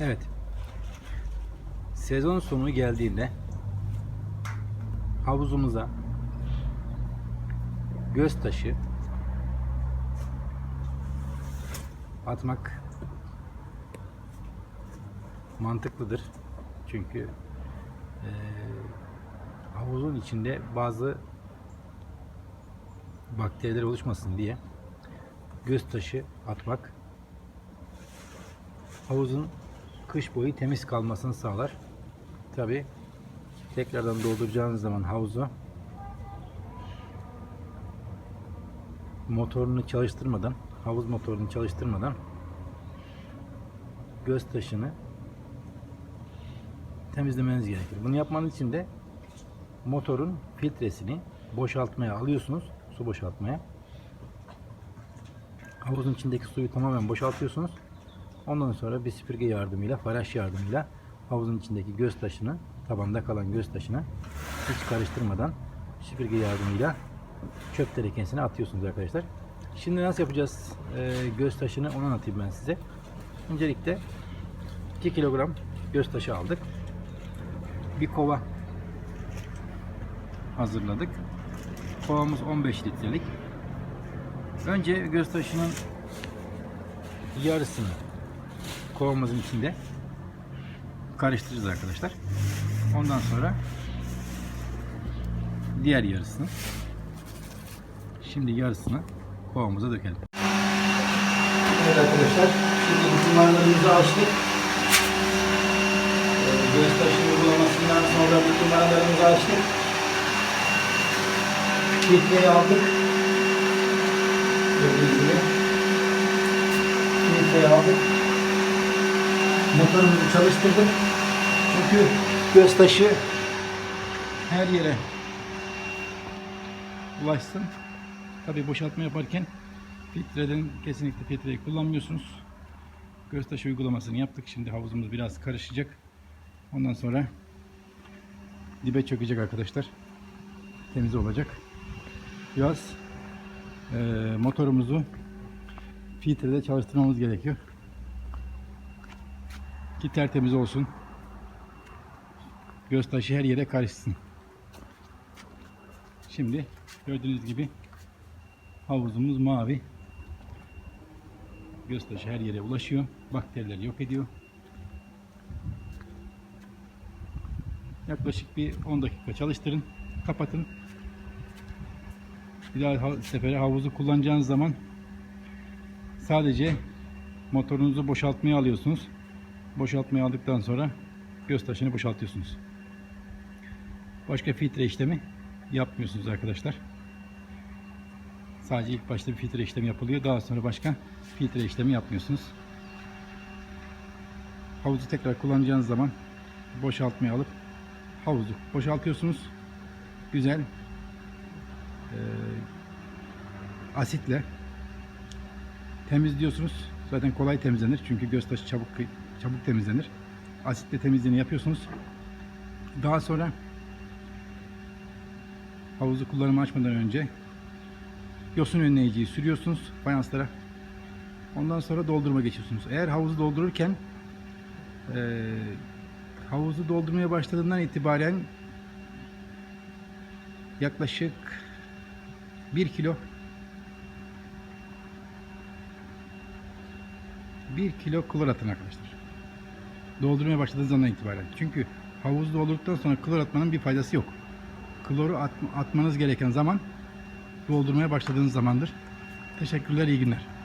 Evet. Sezon sonu geldiğinde havuzumuza göz taşı atmak mantıklıdır. Çünkü eee, havuzun içinde bazı bakteriler oluşmasın diye göz taşı atmak havuzun kış boyu temiz kalmasını sağlar. Tabi tekrardan dolduracağınız zaman havuzu motorunu çalıştırmadan, havuz motorunu çalıştırmadan göz taşını temizlemeniz gerekir. Bunu yapmanız için de motorun filtresini boşaltmaya alıyorsunuz. Su boşaltmaya. Havuzun içindeki suyu tamamen boşaltıyorsunuz. Ondan sonra bir süpürge yardımıyla, faraş yardımıyla havuzun içindeki göz taşını, tabanda kalan göz taşını hiç karıştırmadan süpürge yardımıyla çöp tenekesine atıyorsunuz arkadaşlar. Şimdi nasıl yapacağız ee, göz taşını onu anlatayım ben size. Öncelikle 2 kilogram göz taşı aldık. Bir kova hazırladık. Kovamız 15 litrelik. Önce göz taşının yarısını kovamızın içinde karıştıracağız arkadaşlar. Ondan sonra diğer yarısını şimdi yarısını kovamıza dökelim. Evet arkadaşlar şimdi kumarlarımızı açtık. Ee, Göz taşı uygulamasından sonra bu kumarlarımızı açtık. Filtreyi aldık. Gördüğünüz gibi. Filtreyi aldık. Motorumuzu çalıştırdık. Çünkü göz taşı her yere ulaşsın. Tabii boşaltma yaparken filtreden kesinlikle filtreyi kullanmıyorsunuz. Göz taşı uygulamasını yaptık. Şimdi havuzumuz biraz karışacak. Ondan sonra dibe çökecek arkadaşlar. Temiz olacak. Biraz eee, motorumuzu filtrede çalıştırmamız gerekiyor. Ki tertemiz olsun. Göz her yere karışsın. Şimdi gördüğünüz gibi havuzumuz mavi. Göz her yere ulaşıyor. Bakterileri yok ediyor. Yaklaşık bir 10 dakika çalıştırın. Kapatın. Bir daha ha- sefere havuzu kullanacağınız zaman sadece motorunuzu boşaltmaya alıyorsunuz. Boşaltmaya aldıktan sonra göz taşını boşaltıyorsunuz. Başka filtre işlemi yapmıyorsunuz arkadaşlar. Sadece ilk başta bir filtre işlemi yapılıyor. Daha sonra başka filtre işlemi yapmıyorsunuz. Havuzu tekrar kullanacağınız zaman boşaltmaya alıp havuzu boşaltıyorsunuz. Güzel eee, asitle temizliyorsunuz. Zaten kolay temizlenir çünkü göz taşı çabuk çabuk temizlenir. Asitle temizliğini yapıyorsunuz. Daha sonra havuzu kullanıma açmadan önce yosun önleyiciyi sürüyorsunuz fayanslara. Ondan sonra doldurma geçiyorsunuz. Eğer havuzu doldururken eee, havuzu doldurmaya başladığından itibaren yaklaşık 1 kilo 1 kilo klor atın arkadaşlar. Doldurmaya başladığınız zaman itibaren. Çünkü havuzu doldurduktan sonra klor atmanın bir faydası yok. Kloru at- atmanız gereken zaman doldurmaya başladığınız zamandır. Teşekkürler, iyi günler.